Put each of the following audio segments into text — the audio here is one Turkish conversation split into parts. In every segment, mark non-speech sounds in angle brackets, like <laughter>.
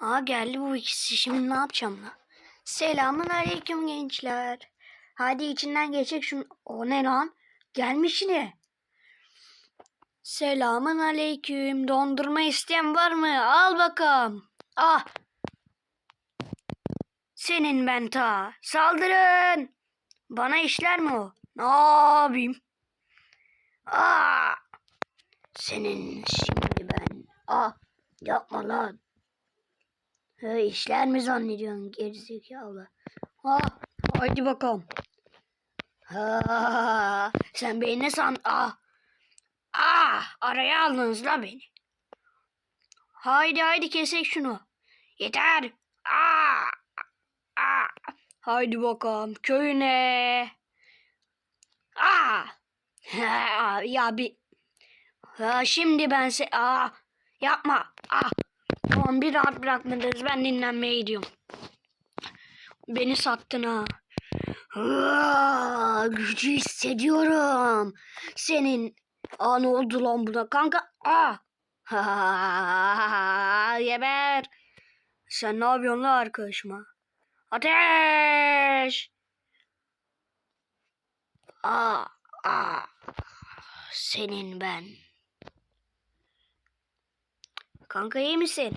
Aa geldi bu ikisi. Şimdi ne yapacağım lan? Selamun aleyküm gençler. Hadi içinden geçecek şunu. O ne lan? Gelmiş yine. Selamun aleyküm. Dondurma isteyen var mı? Al bakalım. Ah. Senin ben ta. Saldırın. Bana işler mi o? Ne yapayım? Aa. Senin şimdi ben. Ah. Yapma lan. He, işler mi zannediyorsun gerizekalı? Ha, haydi bakalım. Ha, sen beni ne san... Ah, ah, araya aldınız la beni. Haydi haydi kesek şunu. Yeter. Ah, ah. Haydi bakalım köyüne. Ah. Ha, ya bir... Ha, şimdi ben se... Ah, yapma. Ah. Bir rahat bırakmadınız. Ben dinlenmeye gidiyorum. Beni sattın ha. Gücü hissediyorum. Senin. Aa ne oldu lan buna kanka? Aa. <laughs> Geber. Sen ne yapıyorsun lan arkadaşıma? Ateş. Aa, aa. Senin ben. Kanka iyi misin?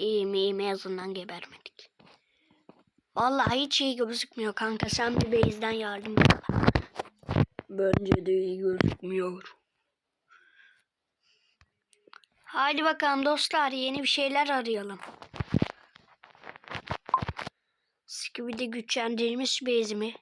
İyiyim iyiyim en azından gebermedik. Vallahi hiç iyi gözükmüyor kanka. Sen bir base'den yardım et. Bence de iyi gözükmüyor. Haydi bakalım dostlar yeni bir şeyler arayalım. Skibidi güçlendirilmiş base mi?